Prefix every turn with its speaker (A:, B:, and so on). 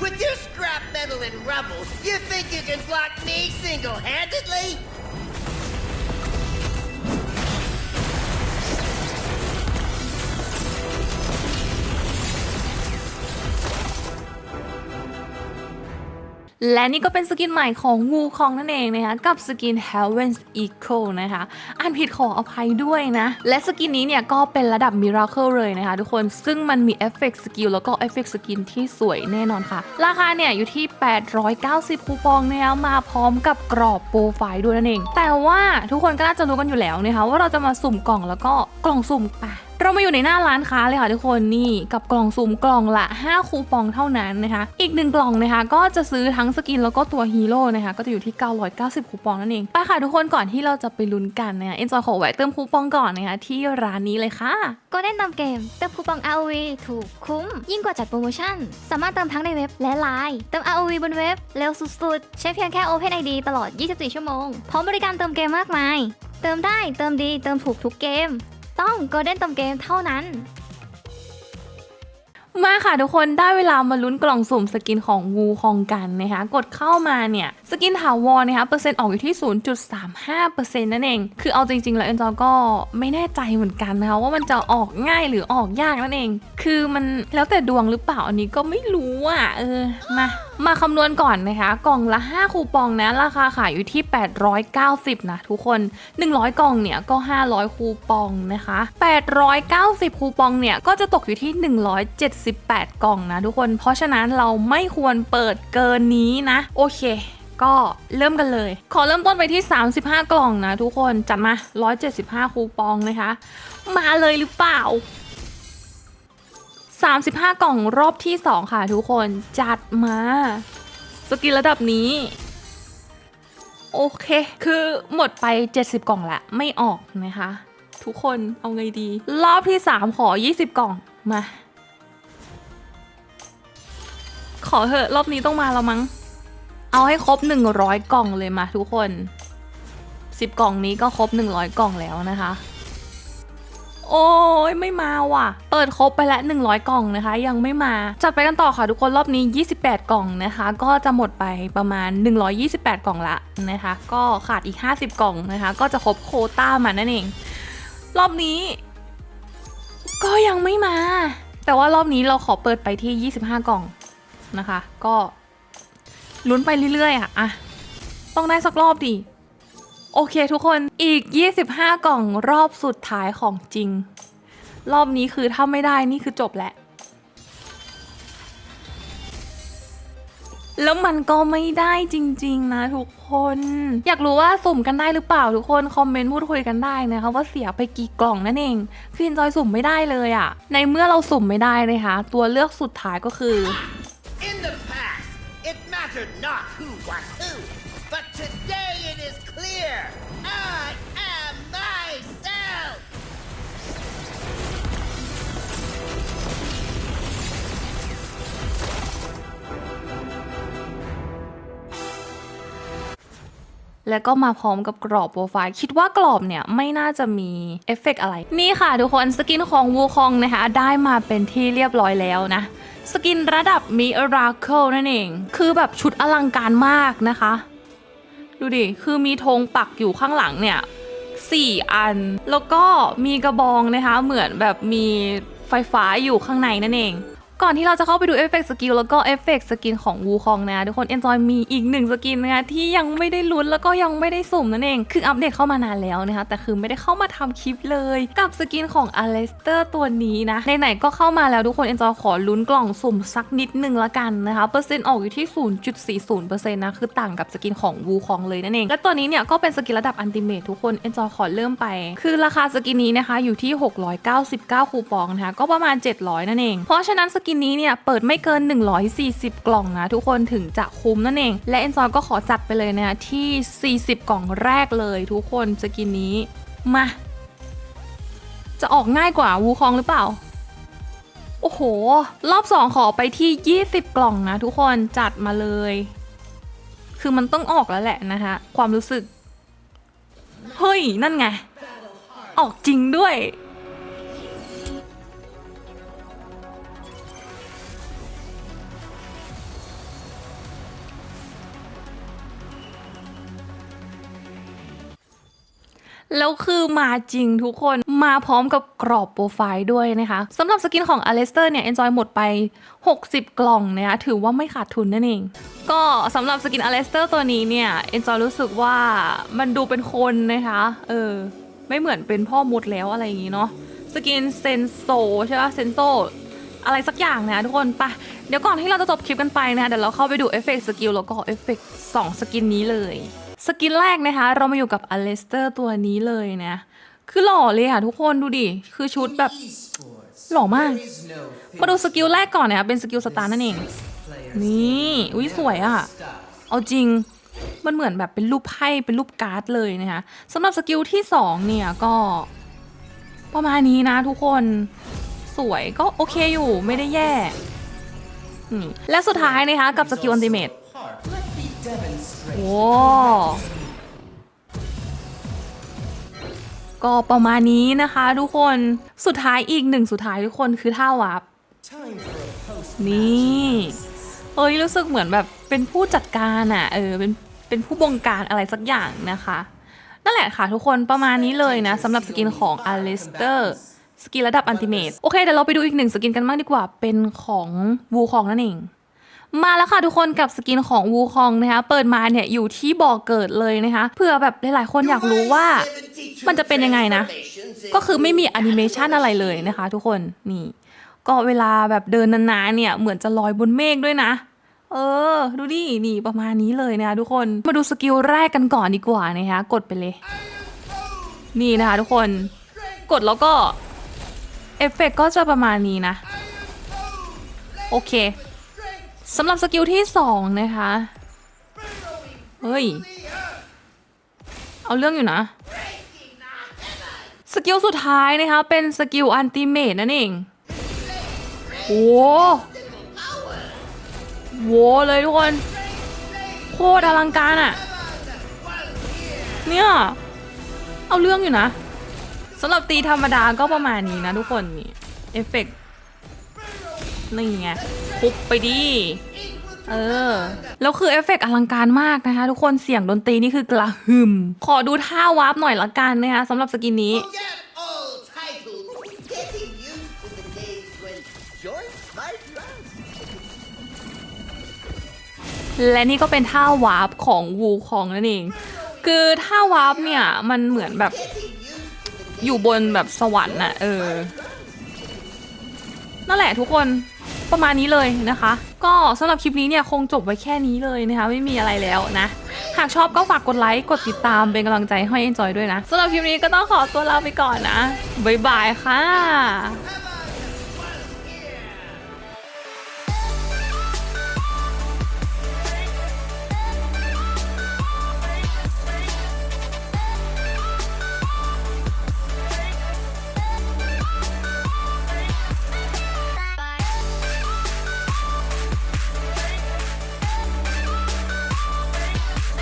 A: With your scrap metal and rubble, you think you can block me single-handedly?
B: และนี่ก็เป็นสกินใหม่ของงูคองนั่นเองนะคะกับสกิน Heaven's Echo นะคะอ่านผิดขออภัยด้วยนะ และสกินนี้เนี่ยก็เป็นระดับ Miracle เลยนะคะทุกคนซึ่งมันมีเอฟเฟกต์สกิลแล้วก็เอฟเฟกต์สกินที่สวยแน่นอนค่ะ ราคาเนี่ยอยู่ที่ 890 คูปองนะคะมาพร้อมกับกรอบโปรไฟล์ด้วยนั่นเอง แต่ว่าทุกคนก็น่าจะรู้กันอยู่แล้วนะคะว่าเราจะมาสุ่มกล่องแล้วก็กล่องสุ่มไป เรามาอยู่ในหน้าร้านค้าเลยค่ะทุกคนนี่กับกล่องสุ่มกล่องละ 5 คูปองเท่านั้นนะคะ อีกหนึ่งกล่องนะคะก็จะซื้อทั้งสกินแล้วก็ตัวฮีโร่นะคะก็จะอยู่ที่ 990 คูปองนั่นเองไปค่ะทุกคนก่อนที่เราจะไปลุ้นกันนะคะเอ็นจอยขอแวะเติมคูปองก่อนนะคะที่ร้านนี้เลยค่ะ
C: ก็เล่นนำเกมเติมคูปอง ROV ถูกคุ้ม ยิ่งกว่าจัดโปรโมชั่น สามารถเติมทั้งในเว็บและไลน์เติม ROV บนเว็บเร็วสุดๆ ใช้เพียงแค่ Open ID ตลอด 24 ชั่วโมง พร้อมบริการเติมเกมมากมาย เติมได้เติมดีเติมถูกทุกเกม ต้อง Golden เติมเกมเท่านั้น
B: มาค่ะทุกคนได้เวลามาลุ้นกล่องสุ่มสกินของงูคองกันนะคะกดเข้ามาเนี่ย สกินถาวรนะคะเปอร์เซ็นต์ออกอยู่ที่ 0.35%นั่นเอง คือเอาจริง ๆ แล้วเอ็นจอก็ไม่แน่ใจเหมือนกันนะคะว่ามันจะออกง่ายหรือออกยากนั่นเอง คือมันแล้วแต่ดวงหรือเปล่าอันนี้ก็ไม่รู้อะเออมา มาคำนวณก่อนนะคะ กล่องละ 5 คูปองนะ ราคาขายอยู่ที่ 890 นะทุกคน 100 กล่องเนี่ยก็ 500 คูปองนะคะ 890 คูปองเนี่ยก็จะตกอยู่ที่ 178 กล่องนะทุกคน เพราะฉะนั้นเราไม่ควรเปิดเกินนี้นะ โอเคก็เริ่มกันเลย ขอเริ่มต้นไปที่ 35 กล่องนะทุกคน จัดมา 175 คูปองนะคะ มาเลยหรือเปล่า 35 กล่องรอบที่ 2 ค่ะทุกคนจัดมา สกินระดับนี้ โอเค คือหมดไป 70 กล่องละ ไม่ออกนะคะ ทุกคนเอาไงดี รอบที่ 3 ขอ 20 กล่องมา ขอเถอะรอบนี้ต้องมาแล้วมั้ง เอาให้ครบ 100 กล่องเลยมาทุกคน 10 กล่องนี้ก็ครบ 100 กล่องแล้วนะคะ โอ้ ยไม่มาว่ะ เปิดครบไปแล้ว100 กล่องนะคะ ยังไม่มา จัดไปกันต่อค่ะทุกคนรอบนี้ 28 กล่องนะคะ ก็จะหมดไปประมาณ 128 กล่องละนะคะ ก็ขาดอีก 50 กล่องนะคะ ก็จะครบโคต้ามานั่นเอง รอบนี้ ก็ยังไม่มา แต่ว่ารอบนี้เราขอเปิดไปที่ 25 กล่องนะคะ ก็ลุ้นไปเรื่อยๆอะอะต้องได้สักรอบดิโอเคทุกคนอีก 25 กล่องรอบสุดท้ายของจริง รอบนี้คือถ้าไม่ได้นี่คือจบแหละ แล้วมันก็ไม่ได้จริง ๆ นะทุกคน อยากรู้ว่าสุ่มกันได้หรือเปล่าทุกคนคอมเมนต์พูดคุยกันได้นะคะว่าเสียไปกี่กล่องนั่นเองคือจอยสุ่มไม่ได้เลยอะในเมื่อเราสุ่มไม่ได้นะคะตัวเลือกสุดท้ายก็คือ
A: In the past, it mattered not who was who, but today it is clear. I
B: แล้วก็มาพร้อมกับกรอบโปรไฟล์ คิดว่ากรอบเนี่ยไม่น่าจะมีเอฟเฟกต์อะไร นี่ค่ะทุกคนสกินของวูคองนะคะได้มาเป็นที่เรียบร้อยแล้วนะ สกินระดับมิราเคิลนั่นเอง คือแบบชุดอลังการมากนะคะ ดูดิ คือมีธงปักอยู่ข้างหลังเนี่ย4อัน แล้วก็มีกระบองนะคะ เหมือนแบบมีไฟฟ้าอยู่ข้างในนั่นเอง ก่อนที่เราจะเข้าไปดูเอฟเฟกต์สกิลแล้วก็เอฟเฟกต์สกินของวูคองนะ ทุกคน Enjoy มีอีกหนึ่งสกินนะคะที่ยังไม่ได้ลุ้นแล้วก็ยังไม่ได้สุ่มนั่นเอง คืออัปเดตเข้ามานานแล้วนะคะ แต่คือไม่ได้เข้ามาทำคลิปเลย กับสกินของอเลสเตอร์ตัวนี้นะไหนๆก็เข้ามาแล้วทุกคน Enjoy ขอลุ้นกล่องสุ่มสักนิดนึงละกันนะคะเปอร์เซ็นต์ออกอยู่ที่ 0.40%นะคือต่างกับสกินของวูคองเลยนั่นเองและตัวนี้เนี่ยก็เป็นสกินระดับอันติเมททุกคน Enjoy ขอเริ่มไป คือราคาสกินนี้นะคะอยู่ที่ 699 คูปองนะคะก็ประมาณ 700 นั่นเองเพราะฉะนั้นสกิินนี้เนี่ยเปิดไม่เกิน 140 กล่องนะทุกคนถึงจะคุ้มนั่นเอง และ Enjoy ก็ขอจัดไปเลยนะคะที่ 40 กล่องแรกเลย ทุกคนสกินนี้มาจะออกง่ายกว่าวูคองหรือเปล่า โอ้โห รอบ2ขอไปที่ 20 กล่องนะทุกคนจัดมาเลย คือมันต้องออกแล้วแหละนะคะความรู้สึก เฮ้ย นั่นไง ออกจริงด้วย แล้วคือมาจริงทุกคนมาพร้อมกับกรอบโปรไฟล์ด้วยนะคะสำหรับสกินของอเลสเตอร์เนี่ย Enjoy หมดไป 60 กล่องนะคะถือว่าไม่ขาดทุนนั่นเอง ก็สำหรับสกินอเลสเตอร์ตัวนี้เนี่ย Enjoy รู้สึกว่ามันดูเป็นคนนะคะเออไม่เหมือนเป็นพ่อมดแล้วอะไรอย่างงี้เนาะสกินเซนโซใช่ปะเซนโซอะไรสักอย่างนะทุกคนไปะเดี๋ยวก่อนที่เราจะจบคลิปกันไปนะเดี๋ยวเราเข้าไปดูเอฟเฟกต์สกิลแล้วก็เอฟเฟกต์สองสกินนี้เลย สกินแรกนะคะ เรามาอยู่กับอเลสเตอร์ตัวนี้เลยนะ คือหล่อเลยอะทุกคนดูดิ คือชุดแบบหล่อมาก มาดูสกิลแรกก่อนนะคะเป็นสกิลสตาร์นั่นเอง นี่อุ้ยสวยอะเอาจริงมันเหมือนแบบเป็นรูปไพ่เป็นรูปการ์ดเลยนะคะสำหรับสกิลที่สองเนี่ยก็ประมาณนี้นะทุกคนสวยก็โอเคอยู่ไม่ได้แย่ และสุดท้ายนะคะกับสกิลอันติเมต โอ้ก็ประมาณนี้นะคะทุกคนสุดท้ายอีกหนึ่งสุดท้ายทุกคนคือท่าวับนี่เอ้ยรู้สึกเหมือนแบบเป็นผู้จัดการอะ่ะเออเป็นเป็นผู้บงการอะไรสักอย่างนะคะ นั่นแหละค่ะทุกคนประมาณนี้เลยนะสำหรับสกินของอลิสเตอร์สกินระดับอันติเมตโอเคเดี๋ยวเราไปดูอีกหนึ่งสกินกันบ้างดีกว่าเป็นของวูคองนั่นเอง มาแล้วค่ะทุกคนกับสกินของวูคองนะคะ เปิดมาเนี่ยอยู่ที่บ่อเกิดเลยนะคะเผื่อแบบหลายๆ คนอยากรู้ว่ามันจะเป็นยังไงนะ ก็คือไม่มีแอนิเมชันอะไรเลยนะคะทุกคนนี่ ก็เวลาแบบเดินนานๆเนี่ยเหมือนจะลอยบนเมฆด้วยนะ เออ ดูดินี่ประมาณนี้เลยนะคะทุกคนมาดูสกิลแรกกันก่อนดีกว่านะคะกดไปเลย นี่นะคะทุกคนกดแล้วก็เอฟเฟกต์ก็จะประมาณนี้นะ โอเค สำหรับสกิลที่สองนะคะ เฮ้ย เอาเรื่องอยู่นะ สกิลสุดท้ายนะคะ เป็นสกิลอันติเมตนั่นเองโอ้โหเลยทุกคน โคตรอลังการอะ่ะเนี่ย เอาเรื่องอยู่นะสำหรับตีธรรมดาก็ประมาณนี้นะทุกคนนี่เอฟเฟกต์ นี่ไงคุบไปดิเออ แล้วคือเอฟเฟกต์อลังการมากนะคะ ทุกคนเสียงดนตรีนี่คือกระหึ่ม ขอดูท่าวาร์ปหน่อยละกันนะคะสำหรับสกินนี้
A: Forget old titles. Getting used to the days when joints might rust.
B: และนี่ก็เป็นท่าวาร์ปของวูคองนั่นเอง คือท่าวาร์ปเนี่ยมันเหมือนแบบ
A: Getting used to the days
B: อยู่บนแบบสวรรค์น่ะเออ นั่นแหละทุกคน ประมาณนี้เลยนะคะ ก็สำหรับคลิปนี้เนี่ยคงจบไว้แค่นี้เลยนะคะ ไม่มีอะไรแล้วนะ หากชอบก็ฝากกดไลค์กดติดตามเป็นกำลังใจให้ Enjoy ด้วยนะสำหรับคลิปนี้ก็ต้องขอตัวลาไปก่อนนะบ๊ายบายค่ะ